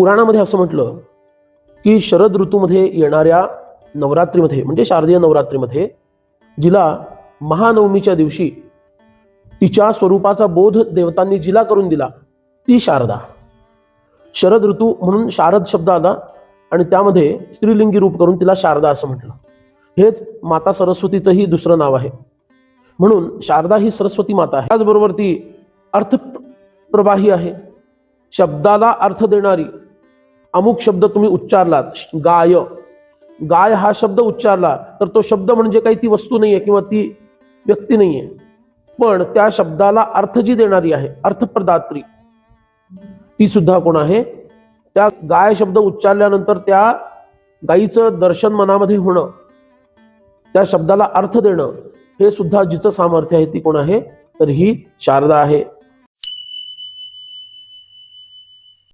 पुराणामध्ये असं म्हटलं की शरद ऋतूमध्ये येणाऱ्या नवरात्रीमध्ये म्हणजे शारदीय नवरात्रीमध्ये जिला महानवमीच्या दिवशी तिच्या स्वरूपाचा बोध देवतांनी जिला करून दिला ती शारदा. शरद ऋतू म्हणून शारद शब्द आला आणि त्यामध्ये स्त्रीलिंगी रूप करून तिला शारदा असं म्हटलं. हेच माता सरस्वतीचंही दुसरं नाव आहे. म्हणून शारदा ही सरस्वती माता आहे. त्याचबरोबर ती अर्थप्रवाही आहे. शब्दाला अर्थ देणारी अमुक शब्द तुम्ही उच्चारलात गाय. गाय हा शब्द उच्चारला तर तो शब्द म्हणजे काही ती वस्तू नाही आहे किंवा ती व्यक्ती नाही आहे पण त्या शब्दाला अर्थ जी देणारी आहे अर्थप्रदात्री ती सुद्धा कोण आहे? त्या गाय शब्द उच्चारल्यानंतर त्या गायीचं दर्शन मनामध्ये होणं त्या शब्दाला अर्थ देणं हे सुद्धा जिचं सामर्थ्य आहे ती कोण आहे? तर ही शारदा आहे.